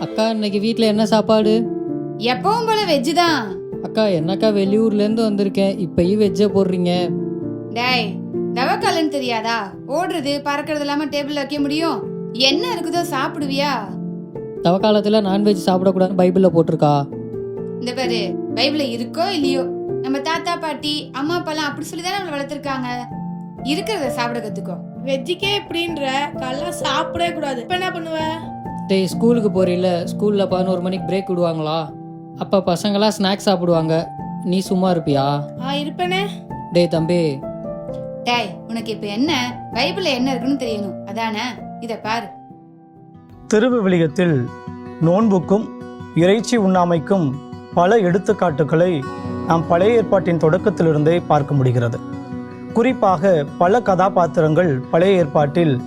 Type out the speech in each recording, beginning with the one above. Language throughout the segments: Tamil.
அக்கா இன்னைக்கு வீட்டில் என்ன சாப்பாடு? எப்பவும் போல வெஜ் தான். அக்கா என்னக்கா வெளியூர்லேருந்து வந்திருக்கேன். இப்பயும் வெஜ்ஜை போடுறீங்க? டேய் தவக்காலன்னு தெரியாதா? ஓடுறது பறக்கிறது இல்லாம டேபிள்ல வைக்க முடியும். என்ன இருக்குதோ சாப்பிடுவியா? தவக்காலத்தில் நான்வெஜ் சாப்பிடக்கூடாதுன்னு பைபிளில் போட்டிருக்கா? இந்த பாரு பைபிள்ல இருக்கோ இல்லையோ நம்ம தாத்தா பாட்டி அம்மா அப்பாலாம் அப்படி சொல்லி தானே நம்மளை வளர்த்துருக்காங்க. இருக்கிறத சாப்பிட கத்துக்கோ. வெஜ்ஜுக்கே இப்படின்ற காலைல சாப்பிடவே கூடாது. இப்ப என்ன பண்ணுவ? டேய் ஸ்கூலுக்கு போறீல்ல? ஸ்கூலில் பதினோரு மணிக்கு பிரேக் விடுவாங்களா? அப்போ பசங்களாம் ஸ்நாக்ஸ் சாப்பிடுவாங்க. நீ சும்மா இருப்பியா? ஆ இருப்பேனே. டேய் தம்பி. டேய் உனக்கு இப்ப என்ன? பைபிள்ல என்ன இருக்குன்னு தெரியணும். அதானே? இத பாரு. திருவிவிலியத்தில் நோன்புக்கும் இறைச்சி உண்ணாமைக்கும் பல எடுத்துக்காட்டுகளை நாம் பழைய ஏற்பாட்டின் தொடக்கத்திலிருந்தே பார்க்க முடிகிறது. குறிப்பாக பல கதாபாத்திரங்கள் பழைய ஏற்பாட்டில்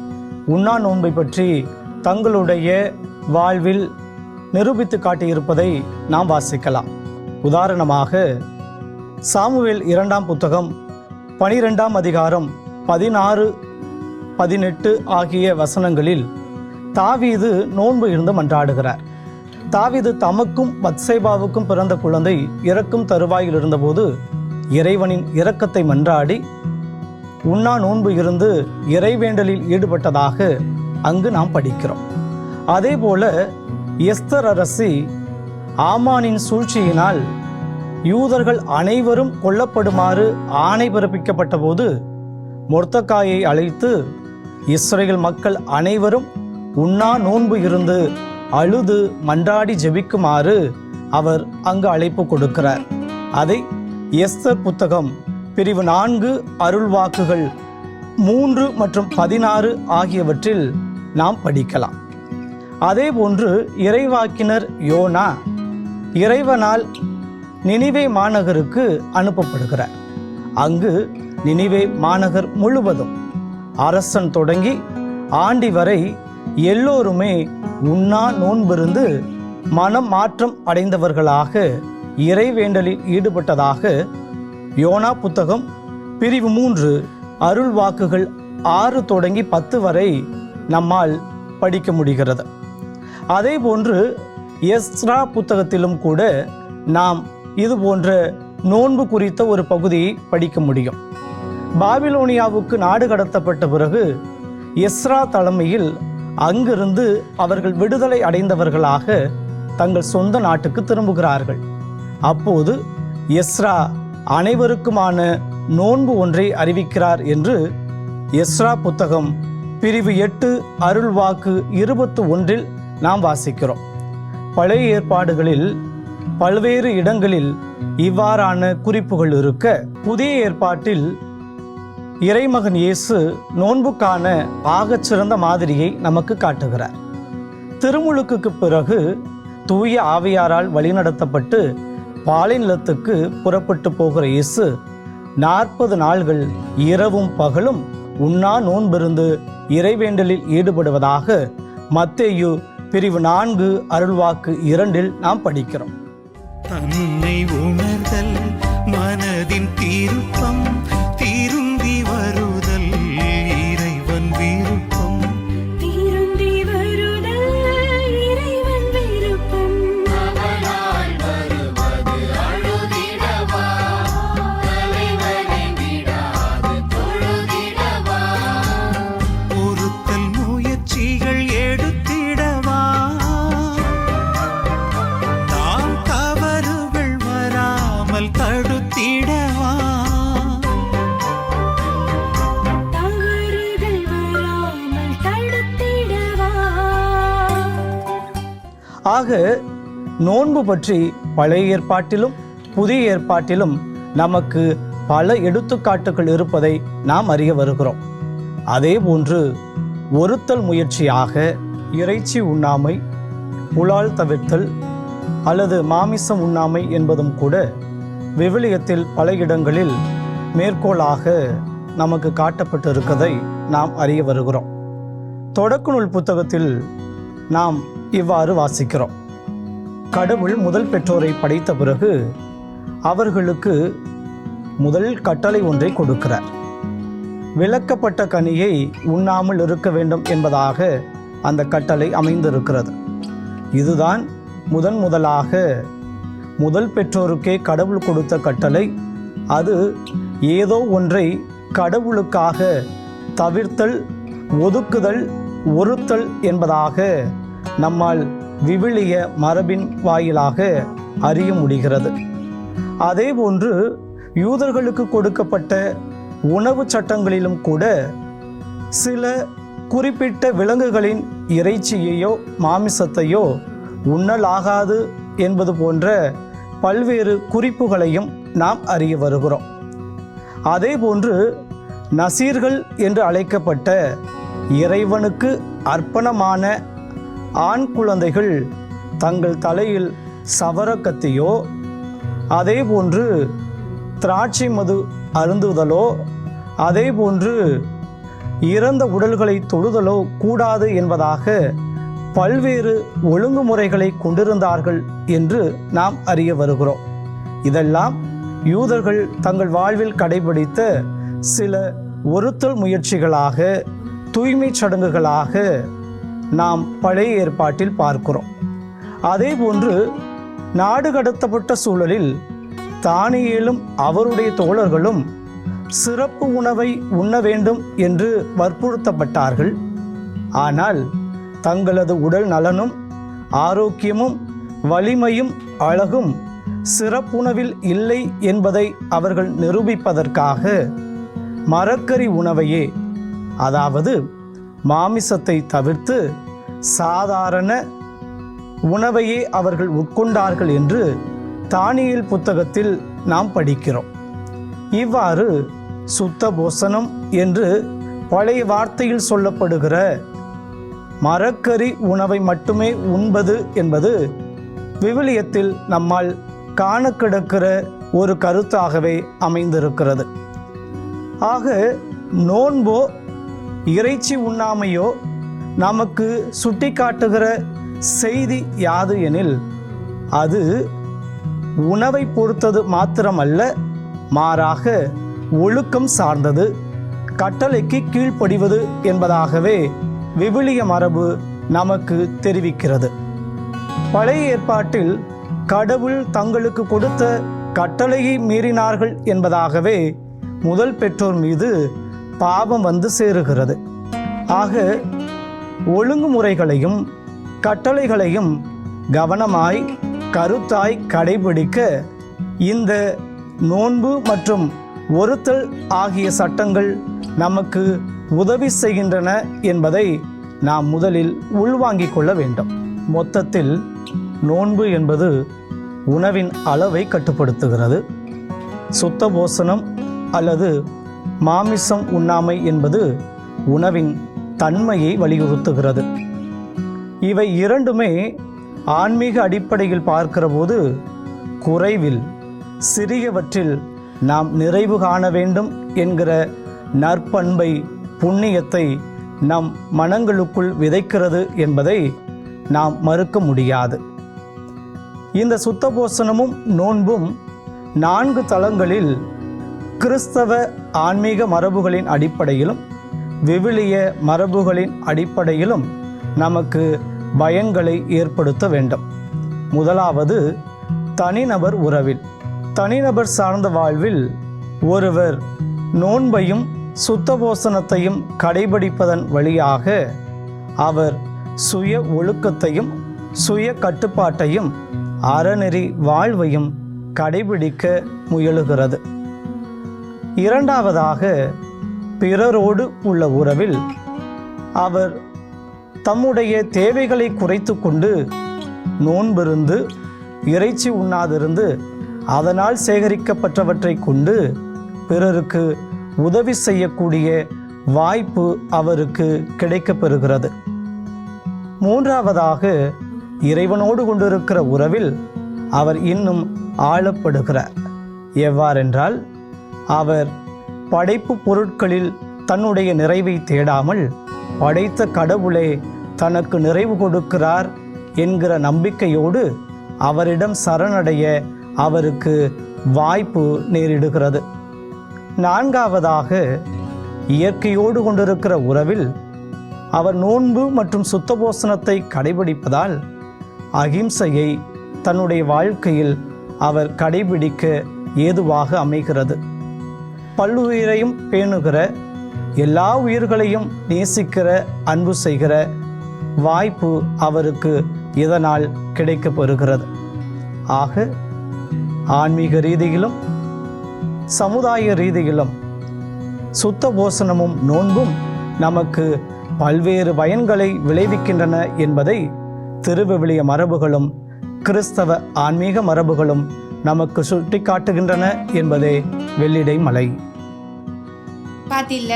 உண்ணா நோன்பை பற்றி தங்களுடைய வாழ்வில் நிரூபித்து காட்டியிருப்பதை நாம் வாசிக்கலாம். உதாரணமாக சாமுவேல் இரண்டாம் புத்தகம் பனிரெண்டாம் அதிகாரம் பதினாறு பதினெட்டு ஆகிய வசனங்களில் தாவீது நோன்பு இருந்து மன்றாடுகிறார். தாவீது தமக்கும் பத்சைபாவுக்கும் பிறந்த குழந்தை இறக்கும் தருவாயில் இருந்தபோது இறைவனின் இரக்கத்தை மன்றாடி உண்ணா நோன்பு இருந்து இறைவேண்டலில் ஈடுபட்டதாக அங்கு நாம் படிக்கிறோம். அதே போல எஸ்தர் அரசி ஆமானின் சூழ்ச்சியினால் யூதர்கள் அனைவரும் கொல்லப்படுமாறு ஆணை பிறப்பிக்கப்பட்ட போது மொர்த்தக்காயை அழைத்து இஸ்ரேல் மக்கள் அனைவரும் உண்ணா நோன்பு இருந்து அழுது மன்றாடி ஜெபிக்குமாறு அவர் அங்கு அழைப்பு கொடுக்கிறார். அதை எஸ்தர் புத்தகம் பிரிவு நான்கு அருள்வாக்குகள் மூன்று மற்றும் பதினாறு ஆகியவற்றில் நாம் படிக்கலாம். அதே போன்று இறைவாக்கினர் யோனா இறைவனால் நினிவே மாநகருக்கு அனுப்பப்படுகிறார். அங்கு நினிவே மாநகர் முழுவதும் அரசன் தொடங்கி ஆண்டி வரை எல்லோருமே உண்ணா நோன்பிருந்து மனம் மாற்றம் அடைந்தவர்களாக இறைவேண்டலில் ஈடுபட்டதாக யோனா புத்தகம் பிரிவு மூன்று அருள் வாக்குகள் ஆறு தொடங்கி பத்து வரை நம்மால் படிக்க முடிகிறது. அதே போன்று எஸ்ரா புத்தகத்திலும் கூட நாம் இது போன்ற நோன்பு குறித்த ஒரு பகுதியை படிக்க முடியும். பாபிலோனியாவுக்கு நாடு கடத்தப்பட்ட பிறகு எஸ்ரா தலைமையில் அங்கிருந்து அவர்கள் விடுதலை அடைந்தவர்களாக தங்கள் சொந்த நாட்டுக்கு திரும்புகிறார்கள். அப்போது எஸ்ரா அனைவருக்குமான நோன்பு ஒன்றை அறிவிக்கிறார் என்று எஸ்ரா புத்தகம் பிரிவு எட்டு அருள்வாக்கு இருபத்து ஒன்றில் நாம் வாசிக்கிறோம். பழைய ஏற்பாடுகளில் பல்வேறு இடங்களில் இவ்வாறான குறிப்புகள் இருக்க புதிய ஏற்பாட்டில் இறைமகன் இயேசு நோன்புக்கான ஆகச்சிறந்த மாதிரியை நமக்கு காட்டுகிறார். திருமுழுக்குக்கு பிறகு தூய ஆவியாரால் வழிநடத்தப்பட்டு பாலிநிலத்துக்கு புறப்பட்டு போகிற இயேசு நாற்பது நாள்கள் இரவும் பகலும் உண்ணா நோன்பிருந்து இறைவேண்டலில் ஈடுபடுவதாக மத்தேயு பிரிவு நான்கு அருள்வாக்கு இரண்டில் நாம் படிக்கிறோம். தன்னை உணர்தல் மனதின் தீர்ப்பம் ஆக நோன்பு பற்றி பழைய ஏற்பாட்டிலும் புதிய ஏற்பாட்டிலும் நமக்கு பல எடுத்துக்காட்டுகள் இருப்பதை நாம் அறிய வருகிறோம். அதேபோன்று ஒருத்தல் முயற்சியாக இறைச்சி உண்ணாமை புலால் தவிர்த்தல் அல்லது மாமிசம் உண்ணாமை என்பதும் கூட விவிலியத்தில் பல இடங்களில் மேற்கோளாக நமக்கு காட்டப்பட்டிருக்கதை நாம் அறிய வருகிறோம். தொடக்க நூல் புத்தகத்தில் நாம் இவ்வாறு வாசிக்கிறோம். கடவுள் முதல் பெற்றோரை படைத்த பிறகு அவர்களுக்கு முதல் கட்டளை ஒன்றை கொடுக்கிறார். விளக்கப்பட்ட கனியை உண்ணாமல் இருக்க வேண்டும் என்பதாக அந்த கட்டளை அமைந்திருக்கிறது. இதுதான் முதன் முதலாக முதல் பெற்றோருக்கே கடவுள் கொடுத்த கட்டளை. அது ஏதோ ஒன்றை கடவுளுக்காக தவிர்த்தல் ஒதுக்குதல் ஒருத்தல் என்பதாக நம்மால் விவிலிய மரபின் வாயிலாக அறிய முடிகிறது. அதேபோன்று யூதர்களுக்கு கொடுக்கப்பட்ட உணவு சட்டங்களிலும் கூட சில குறிப்பிட்ட விலங்குகளின் இறைச்சியையோ மாமிசத்தையோ உண்ணலாகாது என்பது போன்ற பல்வேறு குறிப்புகளையும் நாம் அறிய வருகிறோம். அதேபோன்று நசீர்கள் என்று அழைக்கப்பட்ட இறைவனுக்கு அர்ப்பணமான ஆண் குழந்தைகள் தங்கள் தலையில் சவரக்கத்தியோ அதேபோன்று திராட்சை மது அருந்துதலோ அதே போன்று இறந்த உடல்களை தொழுதலோ கூடாது என்பதாக பல்வேறு ஒழுங்குமுறைகளை கொண்டிருந்தார்கள் என்று நாம் அறிய வருகிறோம். இதெல்லாம் யூதர்கள் தங்கள் வாழ்வில் கடைபிடித்த சில ஒருத்தல் முயற்சிகளாக தூய்மை சடங்குகளாக நாம் பழைய ஏற்பாட்டில் பார்க்கிறோம். அதேபோன்று நாடு கடத்தப்பட்ட சூழலில் தானியேலும் அவருடைய தோழர்களும் சிறப்பு உணவை உண்ண வேண்டும் என்று வற்புறுத்தப்பட்டார்கள். ஆனால் தங்களது உடல் நலனும் ஆரோக்கியமும் வலிமையும் அழகும் சிறப்புணவில் இல்லை என்பதை அவர்கள் நிரூபிப்பதற்காக மரக்கறி உணவையே அதாவது மாமிசத்தை தவிர்த்து சாதாரண உணவையே அவர்கள் உட்கொண்டார்கள் என்று தானியல் புத்தகத்தில் நாம் படிக்கிறோம். இவ்வாறு சுத்த போசனம் என்று பழைய வார்த்தையில் சொல்லப்படுகிற மரக்கறி உணவை மட்டுமே உண்பது என்பது விவிலியத்தில் நம்மால் காண கிடக்கிற ஒரு கருத்தாகவே அமைந்திருக்கிறது. ஆக நோன்போ இறைச்சி உண்ணாமையோ நமக்கு சுட்டிக்காட்டுகிற செய்தி யாது எனில் அது உணவை பொறுத்தது மாத்திரமல்ல மாறாக ஒழுக்கம் சார்ந்தது கட்டளைக்கு கீழ்ப்படிவது என்பதாகவே விவிலிய மரபு நமக்கு தெரிவிக்கிறது. பழைய ஏற்பாட்டில் கடவுள் தங்களுக்கு கொடுத்த கட்டளையை மீறினார்கள் என்பதாகவே முதல் பெற்றோர் மீது பாவம் வந்து சேருகிறது. ஆக ஒழுங்குமுறைகளையும் கட்டளைகளையும் கவனமாய் கருத்தாய் கடைபிடிக்க இந்த நோன்பு மற்றும் ஒருத்தல் ஆகிய சட்டங்கள் நமக்கு உதவி செய்கின்றன என்பதை நாம் முதலில் உள்வாங்கிக் கொள்ள வேண்டும். மொத்தத்தில் நோன்பு என்பது உணவின் அளவை கட்டுப்படுத்துகிறது. சுத்த போசனம் அல்லது மாமிசம் உண்ணாமை என்பது உணவின் தன்மையை வலியுறுத்துகிறது. இவை இரண்டுமே ஆன்மீக அடிப்படையில் பார்க்கிறபோது குறைவில் சிறியவற்றில் நாம் நிறைவு காண வேண்டும் என்கிற நற்பண்பை புண்ணியத்தை நம் மனங்களுக்குள் விதைக்கிறது என்பதை நாம் மறுக்க முடியாது. இந்த சுத்தபோசனமும் நோன்பும் நான்கு தளங்களில் கிறிஸ்தவ ஆன்மீக மரபுகளின் அடிப்படையிலும் விவிலிய மரபுகளின் அடிப்படையிலும் நமக்கு பயன்களை ஏற்படுத்த வேண்டும். முதலாவது தனிநபர் உறவில். தனிநபர் சார்ந்த வாழ்வில் ஒருவர் நோன்பையும் சுத்தபோசனத்தையும் கடைபிடிப்பதன் வழியாக அவர் சுய ஒழுக்கத்தையும் சுய கட்டுப்பாட்டையும் அறநெறி வாழ்வையும் கடைபிடிக்க முயலுகிறது. இரண்டாவதாக பிறரோடு உள்ள உறவில் அவர் தம்முடைய தேவைகளை குறைத்து கொண்டு நோன்பிருந்து இறைச்சி உண்ணாதிருந்து அதனால் சேகரிக்கப்பட்டவற்றை கொண்டு பிறருக்கு உதவி செய்யக்கூடிய வாய்ப்பு அவருக்கு கிடைக்கப்பெறுகிறது. மூன்றாவதாக இறைவனோடு கொண்டிருக்கிற உறவில் அவர் இன்னும் ஆளப்படுகிறார் எவ்வாறென்றால் அவர் படைப்பு பொருட்களில் தன்னுடைய நிறைவை தேடாமல் படைத்த கடவுளே தனக்கு நிறைவு கொடுக்கிறார் என்கிற நம்பிக்கையோடு அவரிடம் சரணடைய அவருக்கு வாய்ப்பு நேரிடுகிறது. நான்காவதாக இயற்கையோடு கொண்டிருக்கிற உறவில் அவர் நோன்பு மற்றும் சுத்தபோசனத்தை கடைபிடிப்பதால் அகிம்சையை தன்னுடைய வாழ்க்கையில் அவர் கடைபிடிக்க ஏதுவாக அமைகிறது. பல்லுயிரையும் பேணுகிற எல்லா உயிர்களையும் நேசிக்கிற அன்பு செய்கிற வாய்ப்பு அவருக்கு இதனால் கிடைக்கப் பெறுகிறது. ஆக ஆன்மீக ரீதியிலும் சமுதாய ரீதியிலும் சுத்த போசனமும் நோன்பும் நமக்கு பல்வேறு பயன்களை விளைவிக்கின்றன என்பதை திருவிவிலிய மரபுகளும் கிறிஸ்தவ ஆன்மீக மரபுகளும் நமக்கு சுட்டிக்காட்டுகின்றன என்பதே வெள்ளிடை மலை. பாத்தில்ல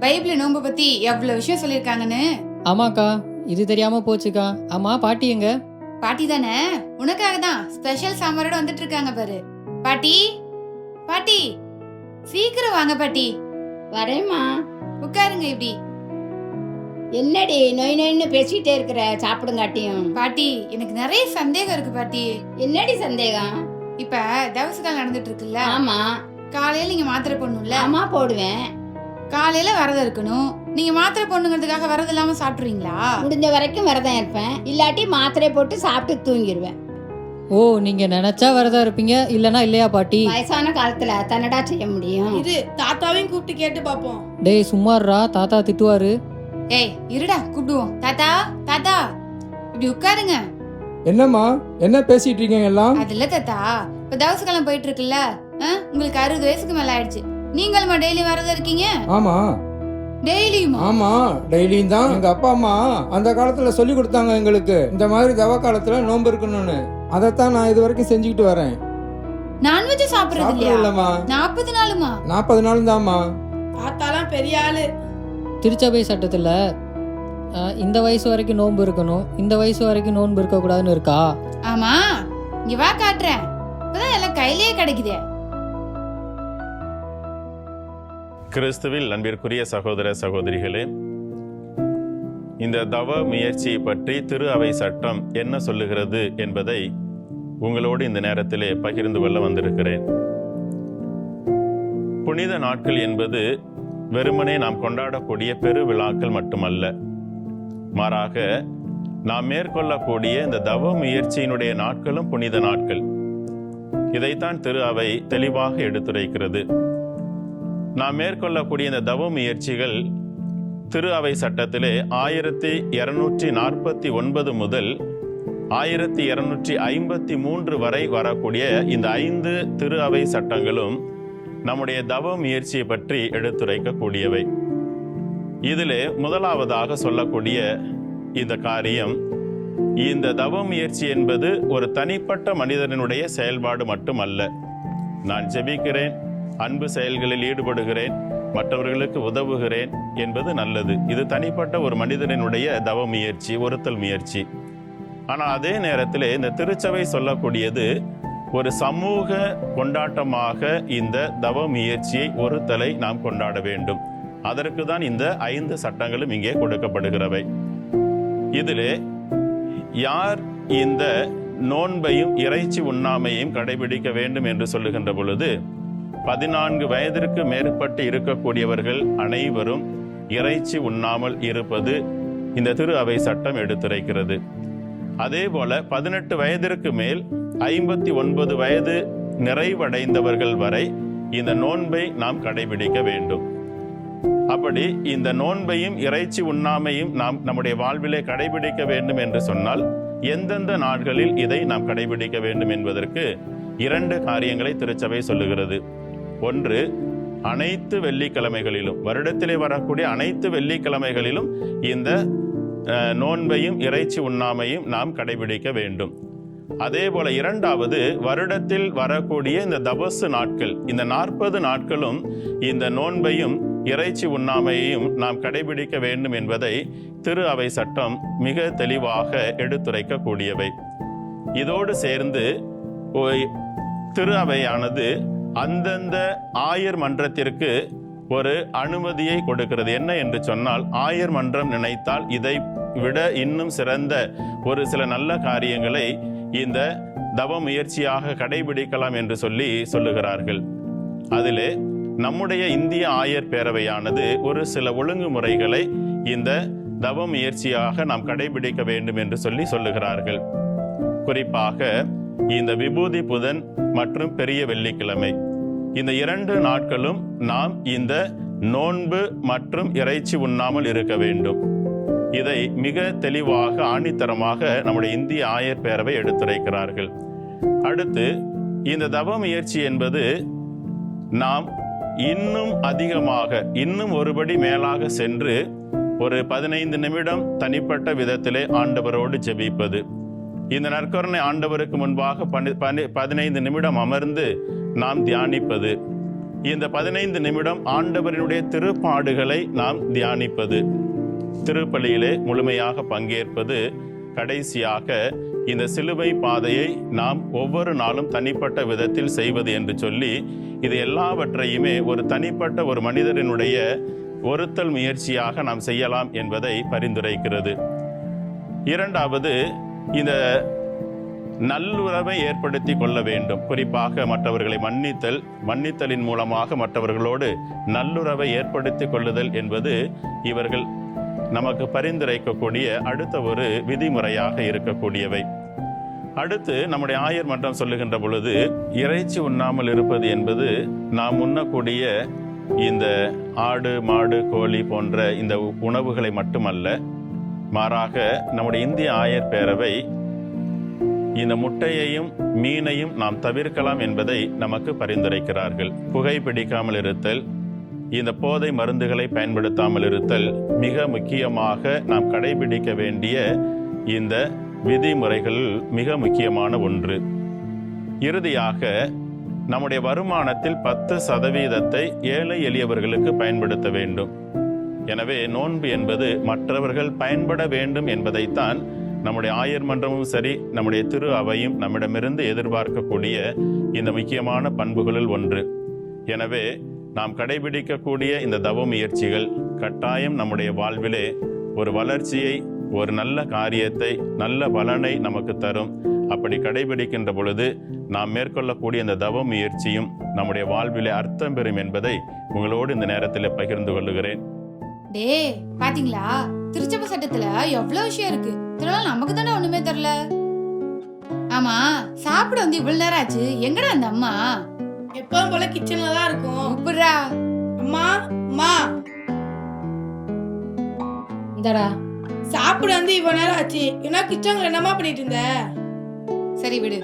பைபிள் நோன்பு பத்தி எவ்வளவு விஷயம் சொல்லிருக்காங்கன்னு? ஆமாக்கா இது தெரியாம போச்சுக்கா. ஆமா பாட்டி எங்க? பாட்டி தானே? உனக்காக தான் ஸ்பெஷல் சாம்பாரோட வந்துட்டு இருக்காங்க பாரு. பாட்டி? பாட்டி? சீக்கிரம் வாங்க பாட்டி. வரேம்மா. உட்காருங்க இப்படி. என்னடி நொய் நொய்னு பேசிட்டே இருக்கிற சாப்பிடுங்காட்டியும்? பாட்டி எனக்கு நிறைய சந்தேகம் இருக்கு பாட்டி. என்னடி சந்தேகம்? இப்ப தவசகால் நடந்துட்டு இருக்குல்ல ஆமா. காலையில நீங்க மாத்திரை போடணும்ல? ஆமா போடுவேன். காலையில விரதம் இருக்கணும். நீங்க மாத்திரை போடணுங்கிறதுக்காக விரதம் இல்லாம சாப்பிடுறீங்களா? முடிஞ்ச வரைக்கும் விரதம் இருப்பேன். இல்லாட்டி மாத்திரை போட்டு சாப்பிட்டு தூங்கிடுவேன் ஓ நீங்க நினைச்சா விரதம் இருப்பீங்க இல்லனா இல்லையா பாட்டி? வயசான காலத்துல தன்னடா செய்ய முடியும்? இது தாத்தாவையும் கூப்பிட்டு கேட்டு பார்ப்போம் டேய் சும்மாறா தாத்தா திட்டுவாரு. ஏய் இருடா கூப்பிடுவோம். தாத்தா தாத்தா இப்படி உட்காருங்க. என்னம்மா? என்ன பேசிட்டு இருக்கீங்க எல்லாம்? அது இல்ல தாத்தா இப்ப தவசகாலம் போயிட்டு இருக்குல்ல ஆ? உங்களுக்கு அறுபது வயசுக்கு மேல ஆயிடுச்சு. நீங்களுமா டெய்லி விரதம் இருக்கீங்க? ஆமா. டெய்லியுமா? ஆமா டெய்லியும் தான். எங்க அப்பா அம்மா அந்த காலத்துல சொல்லி கொடுத்தாங்க எங்களுக்கு. இந்த மாதிரி தவ காலத்துல நோன்பு இருக்கணும்னு. அதைத்தான் நான் இது வரைக்கும் செஞ்சுக்கிட்டு வரேன். நான்வெஜ் சாப்பிடுறது சாப்பிட இல்லையா? இல்லம்மா நாற்பது நாளுமா? நாற்பது நாள் தான்மா தாத்தாலாம் பெரிய ஆளு. திருச்சபை சட்டத்துல இந்த வயசு வரைக்கும் நோன்பு இருக்கணும். இந்த வயசு வரைக்கும் நோன்பு இருக்கக்கூடாதுன்னு இருக்கா? ஆமா. இங்க வா காட்டுறேன் இப்பதான் எல்லாம் கையிலேயே கிடைக்குதே. கிறிஸ்துவில் அன்பிற்குரிய சகோதர சகோதரிகளே இந்த தவ முயற்சியை பற்றி திரு அவை சட்டம் என்ன சொல்லுகிறது என்பதை உங்களோடு இந்த நேரத்திலே பகிர்ந்து கொள்ள வந்திருக்கிறேன். புனித நாட்கள் என்பது வெறுமனே நாம் கொண்டாடக்கூடிய பெரு விழாக்கள் மட்டுமல்ல. மாறாக நாம் மேற்கொள்ளக்கூடிய இந்த தவ முயற்சியினுடைய நாட்களும் புனித நாட்கள். இதைத்தான் திரு அவை தெளிவாக எடுத்துரைக்கிறது. நாம் மேற்கொள்ளக்கூடிய இந்த தவ முயற்சிகள் திரு அவை சட்டத்திலே ஆயிரத்தி இருநூற்றி நாற்பத்தி ஒன்பது முதல் ஆயிரத்தி இருநூற்றி ஐம்பத்தி மூன்று வரை வரக்கூடிய இந்த ஐந்து திரு அவை சட்டங்களும் நம்முடைய தவ முயற்சியை பற்றி எடுத்துரைக்கக்கூடியவை. இதிலே முதலாவதாக சொல்லக்கூடிய இந்த காரியம் இந்த தவ முயற்சி என்பது ஒரு தனிப்பட்ட மனிதனுடைய செயல்பாடு மட்டுமல்ல. நான் ஜெபிக்கிறேன் அன்பு செயல்களில் ஈடுபடுகிறேன் மற்றவர்களுக்கு உதவுகிறேன் என்பது நல்லது. இது தனிப்பட்ட ஒரு மனிதனினுடைய தவ முயற்சி ஒருத்தல் முயற்சி. ஆனால் அதே நேரத்தில் இந்த திருச்சபை சொல்லக்கூடியது ஒரு சமூக கொண்டாட்டமாக இந்த தவ முயற்சியை ஒருத்தலை நாம் கொண்டாட வேண்டும். அதற்கு தான் இந்த ஐந்து சட்டங்களும் இங்கே கொடுக்கப்படுகிறவை. இதிலே யார் இந்த நோன்பையும் இறைச்சி உண்ணாமையும் கடைபிடிக்க வேண்டும் என்று சொல்லுகின்ற பொழுது பதினான்கு வயதிற்கு மேற்பட்டு இருக்கக்கூடியவர்கள் அனைவரும் இறைச்சி உண்ணாமல் இருப்பது இந்த திரு அவை சட்டம் எடுத்துரைக்கிறது. அதே போல பதினெட்டு வயதிற்கு மேல் ஐம்பத்தி ஒன்பது வயது நிறைவடைந்தவர்கள் வரை இந்த நோன்பை நாம் கடைபிடிக்க வேண்டும். அப்படி இந்த நோன்பையும் இறைச்சி உண்ணாமையும் நாம் நம்முடைய வாழ்விலே கடைபிடிக்க வேண்டும் என்று சொன்னால் எந்தெந்த நாட்களில் இதை நாம் கடைபிடிக்க வேண்டும் என்பதற்கு இரண்டு காரியங்களை திருச்சபை சொல்லுகிறது. ஒன்று அனைத்து வெள்ளிக்கிழமைகளிலும் வருடத்திலே வரக்கூடிய அனைத்து வெள்ளிக்கிழமைகளிலும் இந்த நோன்பையும் இறைச்சி உண்ணாமையும் நாம் கடைபிடிக்க வேண்டும். அதே போல இரண்டாவது வருடத்தில் வரக்கூடிய இந்த தபசு நாட்கள் இந்த நாற்பது நாட்களும் இந்த நோன்பையும் இறைச்சி உண்ணாமையையும் நாம் கடைபிடிக்க வேண்டும் என்பதை திரு அவை சட்டம் மிக தெளிவாக எடுத்துரைக்கக்கூடியவை. இதோடு சேர்ந்து திரு அவையானது அந்தந்த ஆயர் மன்றத்திற்கு ஒரு அனுமதியை கொடுக்கிறது. என்ன என்று சொன்னால் ஆயர் மன்றம் நினைத்தால் இதை விட இன்னும் சிறந்த ஒரு சில நல்ல காரியங்களை இந்த தவ முயற்சியாக கடைபிடிக்கலாம் என்று சொல்லி சொல்லுகிறார்கள். அதிலே நம்முடைய இந்திய ஆயர் பேரவையானது ஒரு சில ஒழுங்குமுறைகளை இந்த தவ முயற்சியாக நாம் கடைபிடிக்க வேண்டும் என்று சொல்லி சொல்லுகிறார்கள். குறிப்பாக இந்த விபூதி புதன் மற்றும் பெரிய வெள்ளிக்கிழமை. இந்த இரண்டு நாட்களும் நாம் இந்த நோன்பு மற்றும் இறைச்சி உண்ணாமல் இருக்க வேண்டும். இதை மிக தெளிவாக ஆணித்தரமாக நம்முடைய இந்திய ஆயர் பேரவை எடுத்துரைக்கிறார்கள். அடுத்து இந்த தவ முயற்சி என்பது நாம் இன்னும் அதிகமாக இன்னும் ஒருபடி மேலாக சென்று ஒரு பதினைந்து நிமிடம் தனிப்பட்ட விதத்திலே ஆண்டவரோடு ஜெபிப்பது. இந்த நற்கருணை ஆண்டவருக்கு முன்பாக பனி பனி பதினைந்து நிமிடம் அமர்ந்து நாம் தியானிப்பது. இந்த பதினைந்து நிமிடம் ஆண்டவரினுடைய திருப்பாடுகளை நாம் தியானிப்பது. திருப்பலியிலே முழுமையாக பங்கேற்பது கடைசியாக இந்த சிலுவை பாதையை நாம் ஒவ்வொரு நாளும் தனிப்பட்ட விதத்தில் செய்வது என்று சொல்லி இது எல்லாவற்றையுமே ஒரு தனிப்பட்ட ஒரு மனிதரினுடைய ஒருத்தல் முயற்சியாக நாம் செய்யலாம் என்பதை பரிந்துரைக்கிறது. இரண்டாவது இந்த நல்லுறவை ஏற்படுத்தி கொள்ள வேண்டும். குறிப்பாக மற்றவர்களை மன்னித்தல் மன்னித்தலின் மூலமாக மற்றவர்களோடு நல்லுறவை ஏற்படுத்தி கொள்ளுதல் என்பது இவர்கள் நமக்கு பரிந்துரைக்கக்கூடிய அடுத்த ஒரு விதிமுறையாக இருக்கக்கூடியவை. அடுத்து நம்முடைய ஆயர் மன்றம் சொல்லுகின்ற பொழுது இறைச்சி உண்ணாமல் இருப்பது என்பது நாம் உண்ணக்கூடிய இந்த ஆடு மாடு கோழி போன்ற இந்த உணவுகளை மட்டுமல்ல மாறாக நம்முடைய இந்திய ஆயர் பேரவை இந்த முட்டையையும் மீனையும் நாம் தவிர்க்கலாம் என்பதை நமக்கு பரிந்துரைக்கிறார்கள். புகை பிடிக்காமல் இருத்தல் இந்த போதை மருந்துகளை பயன்படுத்தாமல் இருத்தல் மிக முக்கியமாக நாம் கடைபிடிக்க வேண்டிய இந்த விதிமுறைகள் மிக முக்கியமான ஒன்று. இறுதியாக நம்முடைய வருமானத்தில் பத்து சதவீதத்தை ஏழை எளியவர்களுக்கு பயன்படுத்த வேண்டும். எனவே நோன்பு என்பது மற்றவர்கள் பயன்பட வேண்டும் என்பதைத்தான் நம்முடைய ஆயர் மன்றமும் சரி நம்முடைய திரு அவையும் நம்மிடமிருந்து எதிர்பார்க்கக்கூடிய இந்த முக்கியமான பண்புகளில் ஒன்று. எனவே நாம் கடைபிடிக்கக்கூடிய இந்த தவ முயற்சிகள் கட்டாயம் நம்முடைய வாழ்விலே ஒரு வளர்ச்சியை ஒரு நல்ல காரியத்தை நல்ல பலனை நமக்கு தரும். அப்படி கடைபிடிக்கின்ற பொழுது நாம் மேற்கொள்ளக்கூடிய இந்த தவ முயற்சியும் நம்முடைய வாழ்விலே அர்த்தம் பெறும் என்பதை உங்களோடு இந்த நேரத்தில் பகிர்ந்து கொள்ளுகிறேன். டே பாத்தீங்களா? திருச்சபை சட்டத்துல எவ்வளவு விஷயம் இருக்கு. இதெல்லாம் நமக்கு தானே ஒண்ணுமே தெரியல. ஆமா சாப்பிட வந்து இவ்வளவு நேரம் ஆச்சு. எங்கடா அந்த அம்மா? எப்பவும் போல கிச்சன்ல தான் இருக்கும். கூப்பிடுறா. அம்மா அம்மா. இந்தடா. சாப்பிட வந்து இவ்வளவு நேரம் ஆச்சு. என்ன கிச்சன்ல என்னம்மா பண்ணிட்டு இருந்த? சரி விடு.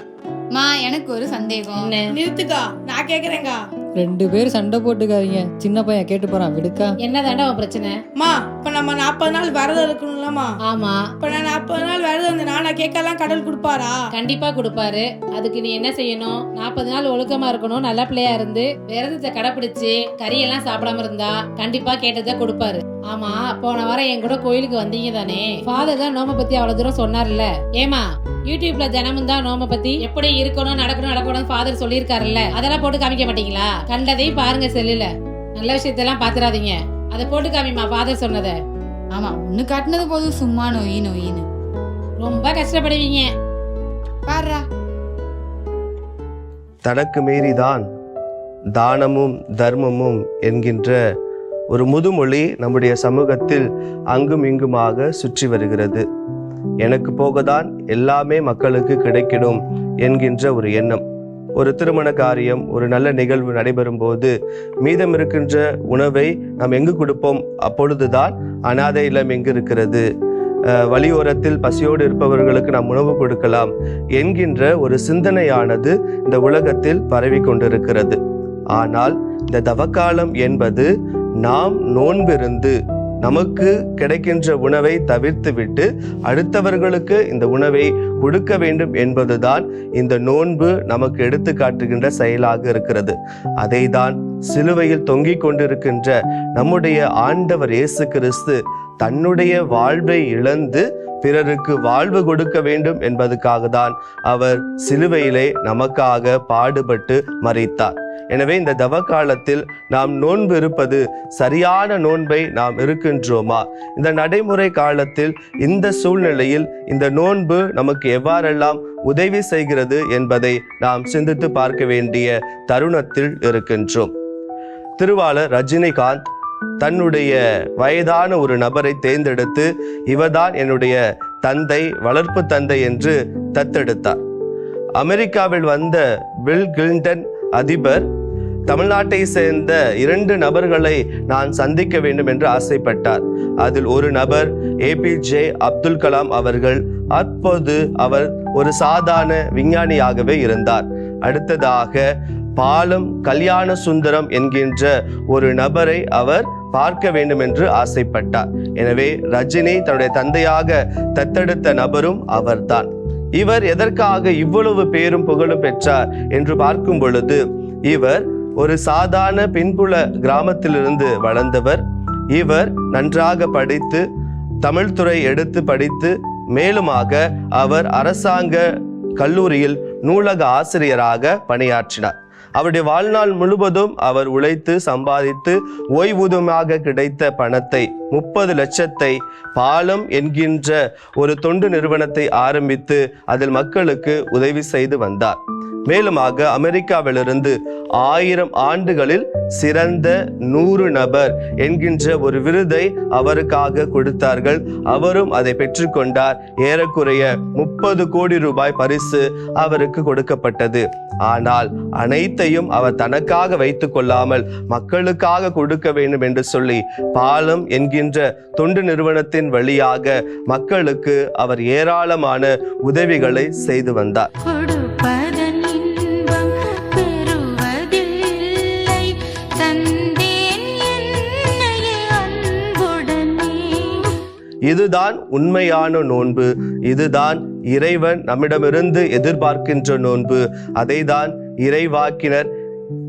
மா எனக்கு ஒரு சந்தேகம். நிறுத்துக்கா. நான் கேக்குறேங்கா ரெண்டு பேர் சண்டை போட்டுக்காதீங்க. சின்ன பையன் கேட்டு போறான். விடுக்கா. என்னதாண்டா உன் பிரச்சனை? அம்மா இப்ப நம்ம நாற்பது நாள் விரதம் இருக்கணும்லம்மா ஆமா. இப்ப நான் நாற்பது நாள் விரதம் இருந்தேனா நான் கேட்கலாம் கடல் கொடுப்பாரா? கண்டிப்பா கொடுப்பாரு. அதுக்கு நீ என்ன செய்யணும்? நாற்பது நாள் ஒழுக்கமா இருக்கணும். நல்ல பிள்ளையா இருந்து விரதத்தை கடைப்பிடிச்சு கறியெல்லாம் சாப்பிடாம இருந்தா கண்டிப்பா கேட்டதை கொடுப்பாரு. ஆமா போன வாரம் என் கூட கோயிலுக்கு வந்தீங்க தானே? ஃபாதர் தான் நோம பத்தி அவ்வளவு தூரம் சொன்னார்ல. ஏமா யூடியூப்ல தினமும் தான் நோம பத்தி எப்படி இருக்கணும் நடக்கணும் நடக்கணும் ஃபாதர் சொல்லியிருக்காருல்ல. அதெல்லாம் போட்டு காமிக்க மாட்டீங்களா? கண்டதையும் பாருங்க செல்லுல. நல்ல விஷயத்தெல்லாம் பாத்துறாதீங்க. அதை போட்டு காமிமா ஃபாதர் சொன்னதை. ஆமா ஒண்ணு காட்டுனது போதும் சும்மா நோய் நோயின்னு ரொம்ப கஷ்டப்படுவீங்க. பாருடா தனக்கு மீறிதான் தானமும் தர்மமும் என்கின்ற ஒரு முதுமொழி நம்முடைய சமூகத்தில் அங்கும் இங்குமாக சுற்றி வருகிறது. எனக்கு போகதான் எல்லாமே மக்களுக்கு கிடைக்கிடும் என்கின்ற ஒரு எண்ணம். ஒரு திருமண காரியம் ஒரு நல்ல நிகழ்வு நடைபெறும் போது மீதம் இருக்கின்ற உணவை நாம் எங்கு கொடுப்போம்? அப்பொழுதுதான் அனாதை இல்லம் எங்கு இருக்கிறது? வழியோரத்தில் பசியோடு இருப்பவர்களுக்கு நாம் உணவு கொடுக்கலாம் என்கின்ற ஒரு சிந்தனையானது இந்த உலகத்தில் பரவி கொண்டிருக்கிறது. ஆனால் இந்த தவக்காலம் என்பது நாம் நோன்பிருந்து நமக்கு கிடைக்கின்ற உணவை தவிர்த்துவிட்டு அடுத்தவர்களுக்கு இந்த உணவை கொடுக்க வேண்டும் என்பதுதான் இந்த நோன்பு நமக்கு எடுத்து காட்டுகின்ற செயலாக இருக்கிறது. அதைதான் சிலுவையில் தொங்கிக் கொண்டிருக்கின்ற நம்முடைய ஆண்டவர் இயேசு கிறிஸ்து தன்னுடைய வாழ்வை இழந்து பிறருக்கு வாழ்வு கொடுக்க வேண்டும் என்பதுக்காக தான் அவர் சிலுவையிலே நமக்காக பாடுபட்டு மறித்தார். எனவே இந்த தவ காலத்தில் நாம் நோன்பு இருப்பது சரியான நோன்பை நாம் இருக்கின்றோமா? இந்த நடைமுறை காலத்தில் இந்த சூழ்நிலையில் இந்த நோன்பு நமக்கு எவ்வாறெல்லாம் உதவி செய்கிறது என்பதை நாம் சிந்தித்து பார்க்க வேண்டிய தருணத்தில் இருக்கின்றோம். திருவாளர் ரஜினிகாந்த் தன்னுடைய வயதான ஒரு நபரை தேர்ந்தெடுத்து இவர்தான் என்னுடைய தந்தை வளர்ப்பு தந்தை என்று தத்தெடுத்தார். அமெரிக்காவில் வந்த பில் கிளின்டன் அதிபர் தமிழ்நாட்டை சேர்ந்த இரண்டு நபர்களை நான் சந்திக்க வேண்டும் என்று ஆசைப்பட்டார். அதில் ஒரு நபர் ஏபிஜே அப்துல் கலாம் அவர்கள். அப்போது அவர் ஒரு சாதாரண விஞ்ஞானியாகவே இருந்தார். அடுத்ததாக பாலம் கல்யாண சுந்தரம் என்கின்ற ஒரு நபரை அவர் பார்க்க வேண்டும் என்று ஆசைப்பட்டார். எனவே ரஜினி தன்னுடைய தந்தையாக தத்தெடுத்த நபரும் அவர்தான். இவர் எதற்காக இவ்வளவு பேரும் புகழும் பெற்றார் என்று பார்க்கும் பொழுது இவர் ஒரு சாதாரண பின்புல கிராமத்திலிருந்து வளர்ந்தவர். இவர் நன்றாக படித்து தமிழ் துறை எடுத்து படித்து மேலுமாக அவர் அரசாங்க கல்லூரியில் நூலக ஆசிரியராக பணியாற்றினார். அவருடைய வாழ்நாள் முழுவதும் அவர் உழைத்து சம்பாதித்து ஓய்வூதியமாக கிடைத்த பணத்தை முப்பது லட்சத்தை பாலம் என்கின்ற ஒரு தொண்டு நிறுவனத்தை ஆரம்பித்து அதில் மக்களுக்கு உதவி செய்து வந்தார். மேலுமாக அமெரிக்காவிலிருந்து ஆயிரம் ஆண்டுகளில் சிறந்த நூறு நபர் என்கின்ற ஒரு விருதை அவருக்காக கொடுத்தார்கள். அவரும் அதை பெற்றுக்கொண்டார். ஏறக்குறைய முப்பது கோடி ரூபாய் பரிசு அவருக்கு கொடுக்கப்பட்டது. ஆனால் அனைத்தையும் அவர் தனக்காக வைத்துக் கொள்ளாமல் மக்களுக்காக கொடுக்க வேண்டும் என்று சொல்லி பாலம் என்கின்ற தொண்டு நிறுவனத்தின் வழியாக மக்களுக்கு அவர் ஏராளமான உதவிகளை செய்து வந்தார். இதுதான் உண்மையான நோன்பு. இதுதான் இறைவன் நம்மிடமிருந்து எதிர்பார்க்கின்ற நோன்பு. அதைதான் இறைவாக்கினர்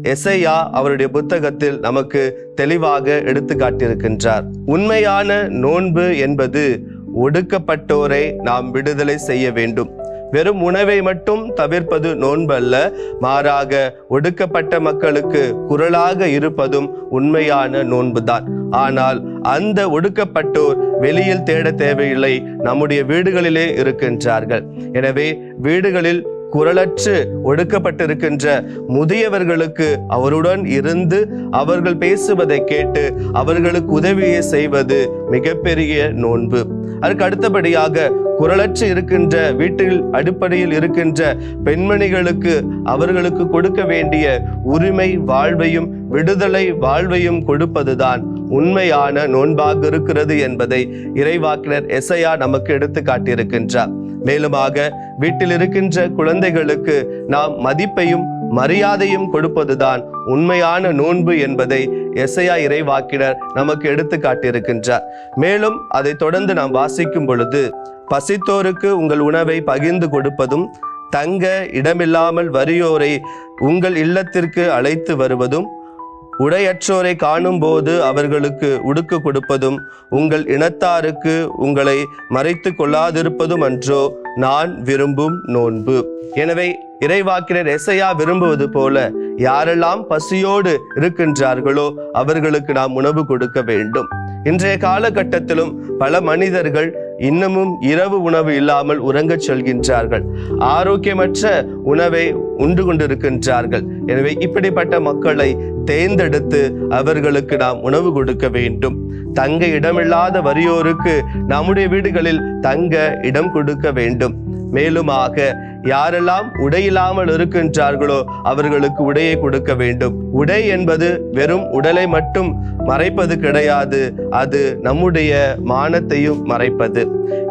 எசையா அவருடைய புத்தகத்தில் நமக்கு தெளிவாக எடுத்து காட்டியிருக்கின்றார். உண்மையான நோன்பு என்பது ஒடுக்கப்பட்டோரை நாம் விடுதலை செய்ய வேண்டும். வெறும் உணவை மட்டும் தவிர்ப்பது நோன்பல்ல மாறாக ஒடுக்கப்பட்ட மக்களுக்கு குரலாக இருப்பதும் உண்மையான நோன்புதான். ஆனால் அந்த ஒடுக்கப்பட்டோர் வெளியில் தேட தேவையில்லை நம்முடைய வீடுகளிலே இருக்கின்றார்கள். எனவே வீடுகளில் குரலற்று ஒடுக்கப்பட்டிருக்கின்ற முதியவர்களுக்கு அவருடன் இருந்து அவர்கள் பேசுவதை கேட்டு அவர்களுக்கு உதவியை செய்வது மிகப்பெரிய நோன்பு. அதற்கு அடுத்தபடியாக குரலற்று இருக்கின்ற வீட்டில் அடிப்படையில் இருக்கின்ற பெண்மணிகளுக்கு அவர்களுக்கு கொடுக்க வேண்டிய உரிமை வாழ்வையும் விடுதலை வாழ்வையும் கொடுப்பதுதான் உண்மையான நோன்பாக இருக்கிறது என்பதை இறைவாக்கினர் எசையா நமக்கு எடுத்து காட்டியிருக்கின்றார். மேலுமாக வீட்டில் இருக்கின்ற குழந்தைகளுக்கு நாம் மதிப்பையும் மரியாதையும் கொடுப்பதுதான் உண்மையான நோன்பு என்பதை எசையா இறைவாக்கினர் நமக்கு எடுத்து காட்டியிருக்கின்றார். மேலும் அதை தொடர்ந்து நாம் வாசிக்கும் பொழுது பசித்தோருக்கு உங்கள் உணவை பகிர்ந்து கொடுப்பதும் தங்க இடமில்லாமல் வறியோரை உங்கள் இல்லத்திற்கு அழைத்து வருவதும் உடையற்றோரை காணும்போது அவர்களுக்கு உடுக்கு கொடுப்பதும் உங்கள் இனத்தாருக்கு உங்களை மறைத்து கொள்ளாதிருப்பதும் அன்றோ நான் விரும்பும் நோன்பு. எனவே இறைவாக்கினர் எசையா விரும்புவது போல யாரெல்லாம் பசியோடு இருக்கின்றார்களோ அவர்களுக்கு நாம் உணவு கொடுக்க வேண்டும். இன்றைய காலகட்டத்திலும் பல மனிதர்கள் இன்னமும் இரவு உணவு இல்லாமல் உறங்கச் செல்கின்றார்கள். ஆரோக்கியமற்ற உணவை உண்டு கொண்டிருக்கின்றார்கள். எனவே இப்படிப்பட்ட மக்களை தேர்ந்தெடுத்து அவர்களுக்கு நாம் உணவு கொடுக்க வேண்டும். தங்க இடமில்லாத வறியோருக்கு நம்முடைய வீடுகளில் தங்க இடம் கொடுக்க வேண்டும். மேலுமாக யாரெல்லாம் உடையில்லாமல் இருக்கின்றார்களோ அவர்களுக்கு உடையை கொடுக்க வேண்டும். உடை என்பது வெறும் உடலை மட்டும் மறைப்பது கிடையாது அது நம்முடைய மானத்தையும் மறைப்பது.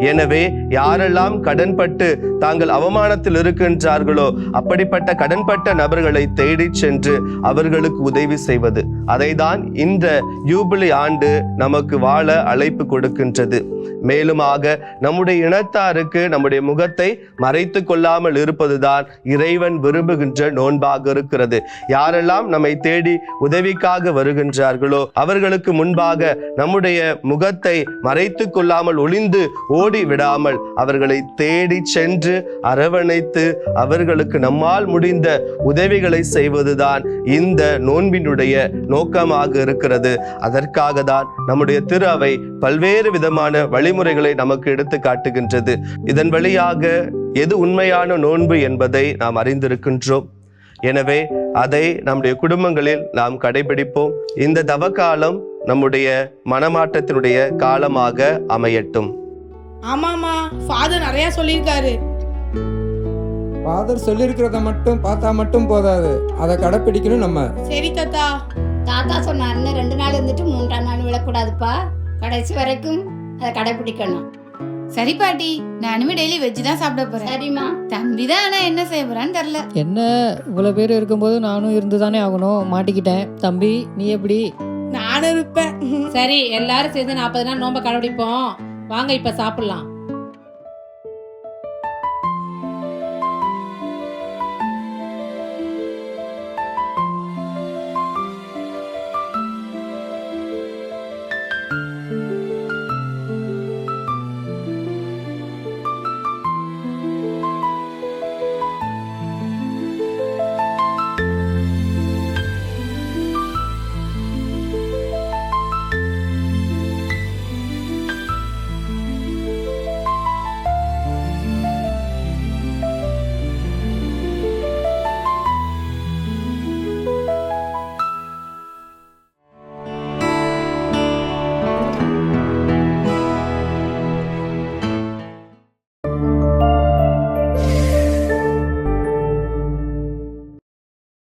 எனவே யாரெல்லாம் கடன்பட்டு தாங்கள் அவமானத்தில் இருக்கின்றார்களோ அப்படிப்பட்ட கடன்பட்ட நபர்களை தேடிச் சென்று அவர்களுக்கு உதவி செய்வது. அதைதான் இந்த யூபிலி ஆண்டு நமக்கு வாழ அழைப்பு கொடுக்கின்றது. மேலுமாக நம்முடைய இனத்தாருக்கு நம்முடைய முகத்தை மறைத்து கொள்ளாமல் இருப்பதுதான் இறைவன் விரும்புகின்ற நோன்பாக இருக்கிறது. யாரெல்லாம் நம்மை தேடி உதவிக்காக வருகின்றார்களோ அவர்களுக்கு முன்பாக நம்முடைய முகத்தை மறைத்து கொள்ளாமல் ஒளிந்து ஓடி விடாமல் அவர்களை தேடி சென்று அரவணைத்து அவர்களுக்கு நம்மால் முடிந்த உதவிகளை செய்வதுதான் இந்த நோன்பினுடைய நோக்கமாக இருக்கிறது. அதற்காக தான் நம்முடைய திரு அவை பல்வேறு விதமான வழிமுறைகளை நமக்கு எடுத்து காட்டுகின்றது. இதன் வழியாக எது உண்மையான நோன்பு என்பதை நாம் அறிந்திருக்கின்றோம். எனவே அதை நம்முடைய குடும்பங்களில் நாம் கடைபிடிப்போம். இந்த தவக்காலம் நம்முடைய மனமாற்றத்தினுடைய காலமாக அமையட்டும். ஆமாமா ஃபாதர் நிறைய சொல்லியிருக்காரு. ஃபாதர் சொல்லியிருக்கிறத மட்டும் பார்த்தா மட்டும் போதாது. அதை கடைப்பிடிக்கணும் நம்ம. சரி தாத்தா. தாத்தா சொன்னாருன்னு ரெண்டு நாள் இருந்துட்டு மூன்றாம் நாள் விழக்கூடாதுப்பா. கடைசி வரைக்கும் அதை கடைபிடிக்கணும். சரி பாட்டி நானுமே டெய்லி வெஜ் தான் சாப்பிட போறேன். சரிம்மா. தம்பி தான் ஆனா என்ன செய்ய போறான்னு தெரியல. என்ன இவ்வளோ பேர் இருக்கும்போது நானும் இருந்து தானே ஆகணும் மாட்டிக்கிட்டேன். தம்பி நீ எப்படி? நானும் இருப்பேன். சரி எல்லாரும் சேர்ந்து நாற்பது நாள் நோம்ப கடைபிடிப்போம். வாங்க இப்ப சாப்பிடலாம்.